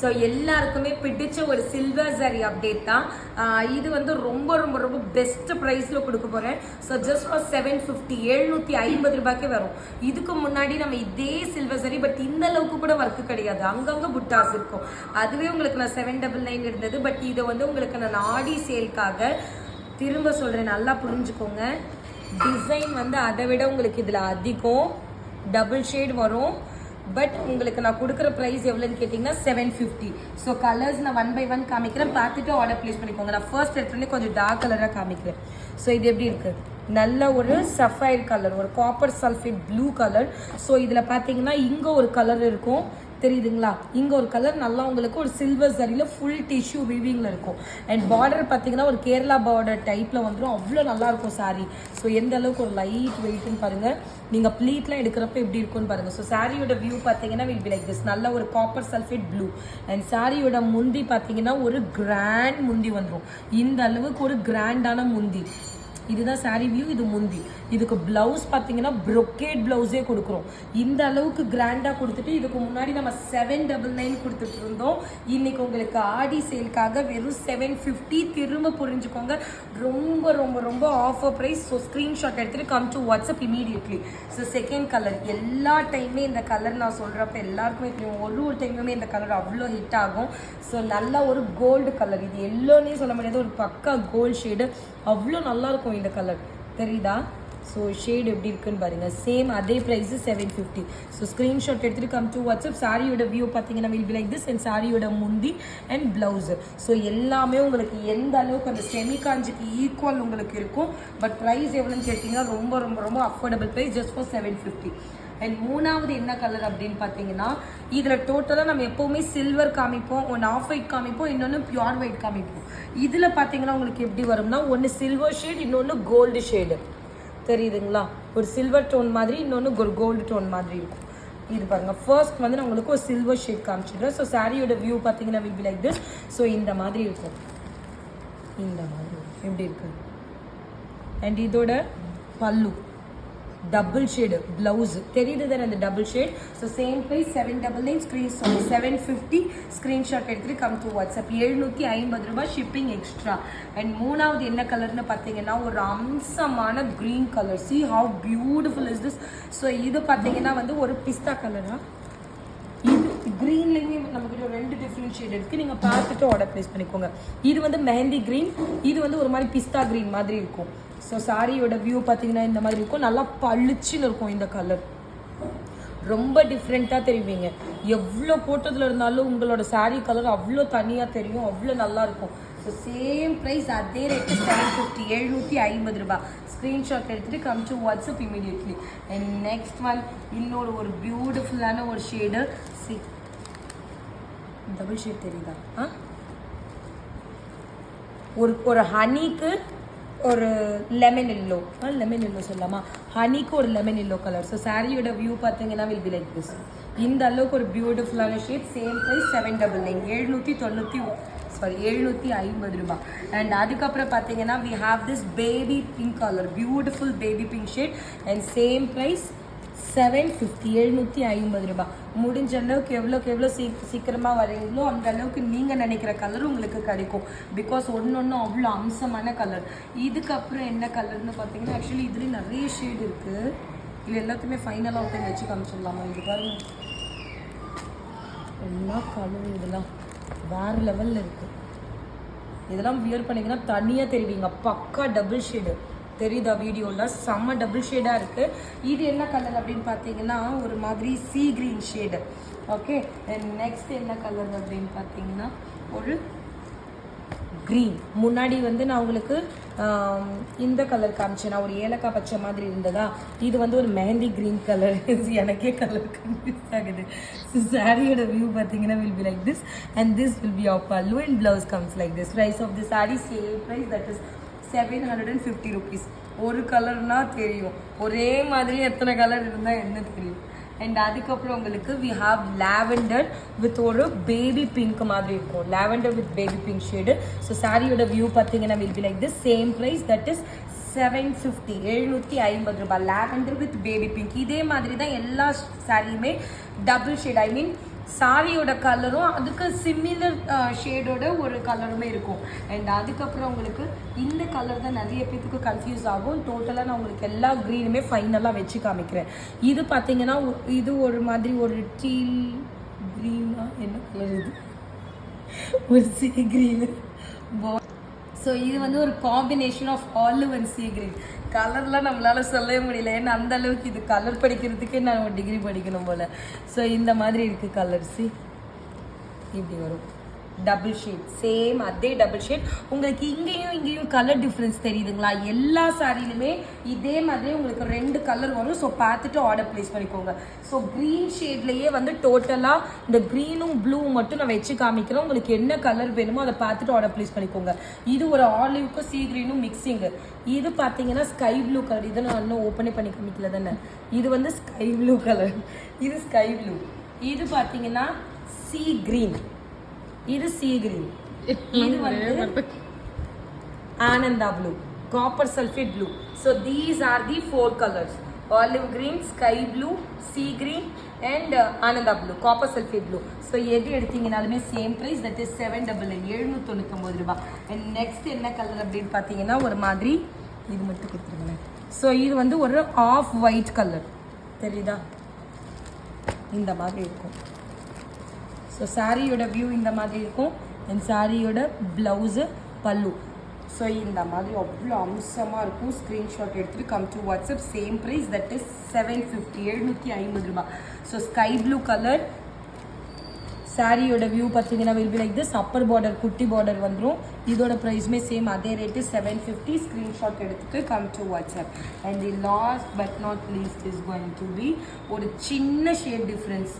So எல்லாருக்குமே பிடிச்ச ஒரு சில்வர் சரி அப்டேட் தான். இது வந்து ரொம்ப ரொம்ப ரொம்ப பெஸ்ட் ப்ரைஸில் கொடுக்க போகிறேன் so just for seven fifty எழுநூற்றி ஐம்பது ரூபாய்க்கு வரும். இதுக்கு முன்னாடி நம்ம இதே சில்வர் சரி பட் இந்த அளவுக்கு கூட ஒர்க்கு கிடையாது. அங்கங்கே புட்டாஸ் இருக்கும். அதுவே உங்களுக்கு நான் செவன் டபுள் நைன் இருந்தது. பட் இதை வந்து உங்களுக்கு நான் ஆடி சேல்க்காக திரும்ப சொல்கிறேன் நல்லா புரிஞ்சுக்கோங்க. டிசைன் வந்து அதை விட உங்களுக்கு இதில் அதிகம். டபுள் ஷேட் வரும். பட் உங்களுக்கு நான் கொடுக்குற ப்ரைஸ் எவ்வளோன்னு கேட்டிங்கன்னா செவன் ஃபிஃப்டி ஸோ கலர்ஸ் நான் ஒன் பை ஒன் காமிக்கிறேன். பார்த்துட்டு ஆர்டர் ப்ளேஸ் பண்ணிக்கோங்க. நான் ஃபர்ஸ்ட் எடுத்துகிட்டு கொஞ்சம் டார்க் கலராக காமிக்கிறேன். ஸோ இது எப்படி இருக்குது நல்ல ஒரு சஃபைர் கலர் ஒரு copper sulphate blue colour so இதில் பார்த்தீங்கன்னா இங்கே ஒரு கலர் இருக்கும். தெரியுதுங்களா? இங்கே ஒரு கலர் நல்லா உங்களுக்கு ஒரு சில்வர் சரியில் ஃபுல் டிஷ்யூ வீவிங்கில் இருக்கும். அண்ட் பார்டர் பார்த்தீங்கன்னா ஒரு கேரளா பார்டர் டைப்பில் வந்துடும் அவ்வளோ நல்லா இருக்கும் ஸோ எந்த அளவுக்கு ஒரு லைட் வெயிட்னு பாருங்கள் நீங்கள் ப்ளீட்லாம் எடுக்கிறப்ப எப்படி இருக்கும்னு பாருங்கள் ஸோ சாரியோட வியூ பார்த்தீங்கன்னா வில் பி லைக் திஸ் நல்ல ஒரு காப்பர் சல்ஃபேட் ப்ளூ அண்ட் சாரியோட முந்தி பார்த்தீங்கன்னா ஒரு கிராண்ட் முந்தி வந்துடும் இந்த அளவுக்கு ஒரு கிராண்டான முந்தி. இதுதான் சாரி வியூ இது முந்தி. இதுக்கு பிளவுஸ் பார்த்தீங்கன்னா ப்ரொக்கேட் பிளவுஸே கொடுக்குறோம். இந்த அளவுக்கு கிராண்டாக கொடுத்துட்டு இதுக்கு முன்னாடி நம்ம செவன் டபுள் நைன் கொடுத்துட்டு இருந்தோம் இன்னைக்கு உங்களுக்கு ஆடி சேல்க்காக வெறும் செவன் ஃபிஃப்டி திரும்ப புரிஞ்சுக்கோங்க. ரொம்ப ரொம்ப ரொம்ப ஆஃபர் ப்ரைஸ் ஸோ ஸ்க்ரீன்ஷாட் எடுத்துகிட்டு come to WhatsApp immediately so second colour எல்லா டைமே இந்த கலர் நான் சொல்கிறப்ப எல்லாருக்குமே தெரியும். ஒரு ஒரு டைமுமே இந்த கலர் அவ்வளோ ஹிட் ஆகும். ஸோ நல்ல ஒரு கோல்டு கலர் இது எல்லோன்னே சொல்ல முடியாது ஒரு பக்கா கோல்டு ஷேடு அவ்வளோ நல்லாயிருக்கும் இருக்கும் இந்த கலர் தெரியுதா? ஸோ ஷேட் எப்படி இருக்குன்னு பாருங்க. சேம் அதே price seven fifty so screenshot எடுத்துகிட்டு கம் டு வாட்ஸ்அப் சாரியோட வியூ பார்த்தீங்கன்னா will be like this and சாரியோட முந்தி அண்ட் பிளவுஸ் ஸோ எல்லாமே உங்களுக்கு எந்த அளவுக்கு அந்த செமி காஞ்சிக்கு ஈக்குவல் உங்களுக்கு இருக்கும். பட் ப்ரைஸ் எவ்வளோன்னு கேட்டிங்கன்னா ரொம்ப ரொம்ப ரொம்ப affordable price just for seven fifty and மூணாவது என்ன கலர் அப்படின்னு பார்த்தீங்கன்னா இதில் டோட்டலாக நம்ம எப்போவுமே சில்வர் காமிப்போம் ஒன்று ஆஃப் ஒயிட் காமிப்போம் இன்னொன்று பியூர் ஒயிட் காமிப்போம். இதில் பார்த்தீங்கன்னா உங்களுக்கு எப்படி வரும்னா ஒன்று சில்வர் ஷேட் இன்னொன்று கோல்டு ஷேடு தெரியுதுங்களா? ஒரு சில்வர் டோன் மாதிரி இன்னொன்று ஒரு கோல்டு டோன் மாதிரி இருக்கும். இது பாருங்கள் ஃபர்ஸ்ட் வந்து நான் உங்களுக்கு ஒரு சில்வர் ஷேட் காமிச்சிடுறேன். ஸோ சாரியோட வியூ பார்த்தீங்கன்னா will be like this so இந்த மாதிரி இருக்கும். இந்த மாதிரி எப்படி இருக்கு? அண்ட் இதோட பல்லு. டபுள் ஷேடு பிளவுஸ் தெரியுது தானே அந்த double shade so same price seven double nine screen sorry seven fifty screenshot எடுத்துகிட்டு கம் டு வாட்ஸ்அப் எழுநூற்றி ஐம்பது ரூபாய் ஷிப்பிங் எக்ஸ்ட்ரா அண்ட் மூணாவது என்ன கலர்னு பார்த்தீங்கன்னா ஒரு அம்சமான green colour see how beautiful is this so இது பார்த்தீங்கன்னா வந்து ஒரு பிஸ்தா கலராக இது க்ரீன்லேயுமே நம்மக்கிட்ட ஒரு ரெண்டு டிஃப்ரெண்ட் ஷேட் இருக்குது நீங்கள் பார்த்துட்டு ஆர்டர் ப்ளேஸ் பண்ணிக்கோங்க. இது வந்து மெஹந்தி க்ரீன் இது வந்து ஒரு மாதிரி பிஸ்தா க்ரீன் மாதிரி இருக்கும். ஸோ சாரியோட வியூ பார்த்தீங்கன்னா இந்த மாதிரி இருக்கும். நல்லா பளிச்சுன்னு இருக்கும் இந்த கலர் ரொம்ப டிஃப்ரெண்ட்டாக தெரிவிங்க. எவ்வளோ போட்டதில் இருந்தாலும் உங்களோட சாரீ கலர் அவ்வளோ தனியாக தெரியும் அவ்வளோ நல்லா இருக்கும். ஸோ சேம் ப்ரைஸ் அதே ரேட்டு செவன் ஃபிஃப்டி எழுநூற்றி ஐம்பது ரூபாய். ஸ்க்ரீன்ஷாட் எடுத்துகிட்டு come to WhatsApp immediately and next one இன்னொரு ஒரு பியூட்டிஃபுல்லான ஒரு ஷேடு சி டபுள் ஷேட் தெரியுதா? ஆ? ஒரு ஒரு ஹனிக்கு ஒரு லெமன் எல்லோ லெமன் எல்லோ சொல்லலாமா? ஹனிக்கு ஒரு லெமன் எல்லோ கலர் ஸோ சாரியோட வியூ பார்த்தீங்கன்னா வில் பி லைக் திஸ் இந்த அளவுக்கு ஒரு பியூட்டிஃபுல்லான shade same price seven double nine எழுநூற்றி தொண்ணூற்றி சாரி எழுநூற்றி ஐம்பது ரூபாய் அண்ட் அதுக்கப்புறம் பார்த்தீங்கன்னா we have this baby pink colour beautiful baby pink shade and same price seven fifty எழுநூற்றி ஐம்பது ரூபாய் முடிஞ்ச அளவுக்கு எவ்வளோக்கு எவ்வளோ சீ சீக்கிரமாக வரீங்களோ அந்த அளவுக்கு நீங்கள் நினைக்கிற கலர் உங்களுக்கு கிடைக்கும். பிகாஸ் ஒன்று ஒன்று அவ்வளோ அம்சமான கலர் இதுக்கப்புறம் என்ன கலர்னு பார்த்தீங்கன்னா ஆக்சுவலி இதுலேயும் நிறைய ஷேட் இருக்குது இது எல்லாத்தையுமே ஃபைனலாக ஒருத்தங்க வச்சு காமிச்சிடலாமா? இது பாருங்க. எல்லா கலரும் இதெல்லாம் வேறு லெவலில் இருக்குது இதெல்லாம் வியர் பண்ணிங்கன்னா தனியாக தெரிவிங்க. பக்கா டபுள் ஷேடு தெரியுதா வீடியோவில் செம்ம டபுள் ஷேடாக இருக்குது இது என்ன கலர் அப்படின்னு பார்த்தீங்கன்னா ஒரு மாதிரி sea green shade okay next என்ன கலர் அப்படின்னு பார்த்தீங்கன்னா ஒரு க்ரீன் முன்னாடி வந்து நான் உங்களுக்கு இந்த கலர் காமிச்சேன். நான் ஒரு ஏலக்காய் பச்சை மாதிரி இருந்ததா? இது வந்து ஒரு மெஹந்தி க்ரீன் கலர் எனக்கே கலர் கன்ஃபியூஸ் ஆகுது. ஸோ சாரியோட வியூ பார்த்தீங்கன்னா will be like this and this will be of pallu and blouse comes like this price of the sari same price that is seven hundred and fifty rupees ஒரு கலர்னா தெரியும். ஒரே மாதிரி எத்தனை colour இருந்தால் என்ன தெரியும்? அண்ட் அதுக்கப்புறம் உங்களுக்கு வி ஹாவ் லாவெண்டர் வித் ஒரு பேபி பிங்க் மாதிரி இருக்கும். Lavender with baby pink shade so சாரியோட வியூ பார்த்தீங்கன்னா will be like the same price that is seven fifty எழுநூற்றி ஐம்பது ரூபாய். லாவெண்டர் வித் பேபி பிங்க் இதே மாதிரி தான் எல்லா சாரியுமே டபுள் ஷேட் ஐ மீன் சாரியோட கலரும் அதுக்கு சிமிலர் ஷேடோட ஒரு கலருமே இருக்கும். அண்ட் அதுக்கப்புறம் உங்களுக்கு இந்த கலர் தான் நிறைய பேத்துக்கு கன்ஃபியூஸ் ஆகும். டோட்டலாக நான் உங்களுக்கு எல்லா க்ரீனுமே ஃபைனலாக வச்சு காமிக்கிறேன். இது பார்த்தீங்கன்னா இது ஒரு மாதிரி ஒரு டீல் க்ரீனாக என்ன கலர் இது? ஒரு சி க்ரீனு ஸோ இது வந்து ஒரு combination of olive and sea green கலர்லாம் நம்மளால் சொல்லவே முடியல. ஏன்னா அந்த அளவுக்கு இது கலர் படிக்கிறதுக்கே நான் ஒரு டிகிரி படிக்கணும் போல். ஸோ இந்த மாதிரி இருக்குது கலர் சி இப்படி வரும். டபுள் ஷேட் சேம் அதே டபுள் ஷேட் உங்களுக்கு இங்கேயும் இங்கேயும் கலர் டிஃப்ரென்ஸ் தெரியுதுங்களா? எல்லா சாரிலுமே இதே மாதிரி உங்களுக்கு ரெண்டு கலர் வரும். ஸோ பார்த்துட்டு ஆர்டர் ப்ளேஸ் பண்ணிக்கோங்க. ஸோ க்ரீன் ஷேட்லேயே வந்து டோட்டலாக இந்த க்ரீனும் ப்ளூ மட்டும் நான் வச்சு காமிக்கிறேன். உங்களுக்கு என்ன கலர் வேணுமோ அதை பார்த்துட்டு ஆர்டர் ப்ளேஸ் பண்ணிக்கோங்க. இது ஒரு ஆலிவ்க்கும் சீ க்ரீனும் மிக்சிங்கு இது பார்த்தீங்கன்னா ஸ்கை ப்ளூ கலர் இதை நான் இன்னும் ஓப்பனே பண்ணி காமிக்கல தானே? இது வந்து ஸ்கை ப்ளூ கலர் இது ஸ்கை ப்ளூ இது பார்த்தீங்கன்னா சீ க்ரீன் இது சீ கிரீன் இது வந்து Ananda blue copper sulphate blue so these are the four colours olive green sky blue sea green and Ananda blue copper sulphate blue so எது எடுத்தீங்கனாலுமே same price that is seven double nine எழுநூத்தொண்ணூத்தொம்பது ரூபாய். And next என்ன colour அப்படின்னு பார்த்தீங்கன்னா ஒரு மாதிரி இது மட்டும் கொடுத்துருங்களேன். So இது வந்து ஒரு ஆஃப் ஒயிட் கலர் தெரியுதா? இந்த மாதிரி இருக்கும். ஸோ சாரியோட வியூ இந்த மாதிரி இருக்கும். அண்ட் சாரியோட ப்ளவுஸு பல்லு. ஸோ இந்த மாதிரி அவ்வளோ அம்சமாக இருக்கும். ஸ்க்ரீன்ஷாட் எடுத்துகிட்டு come to WhatsApp same price that is seven fifty எழுநூற்றி ஐம்பது ரூபா ஸோ ஸ்கை ப்ளூ கலர் சாரியோட வியூ பார்த்தீங்கன்னா will be like this upper border குட்டி பார்டர் வந்துடும் இதோட ப்ரைஸுமே சேம் அதே ரேட்டு செவன் ஃபிஃப்டி ஸ்க்ரீன்ஷாட் எடுத்துட்டு come to WhatsApp and the last but not least is going to be ஒரு சின்ன ஷேட் டிஃப்ரென்ஸ்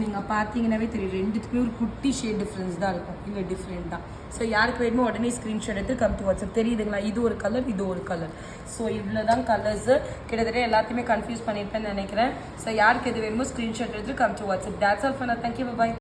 நீங்கள் பார்த்தீங்கன்னாவே தெரியும். ரெண்டுத்துக்குமே ஒரு குட்டி ஷேட் டிஃப்ரென்ஸ் தான் இருக்கும். இல்லை டிஃப்ரெண்ட் தான். ஸோ யாருக்கு வேணுமோ உடனே ஸ்க்ரீன்ஷாட் எடுத்து கம் டு வாட்ஸ்அப் தெரியுதுங்களா? இது ஒரு கலர் இது ஒரு கலர் ஸோ இவ்வளோ தான் கலர்ஸு கிட்டத்தட்ட எல்லாத்தையுமே கன்ஃபியூஸ் பண்ணியிருப்பேன்னு நினைக்கிறேன். ஸோ யாருக்கு எது வேணுமோ ஸ்க்ரீன்ஷாட் எடுத்து come to WhatsApp that's all fun thank you bye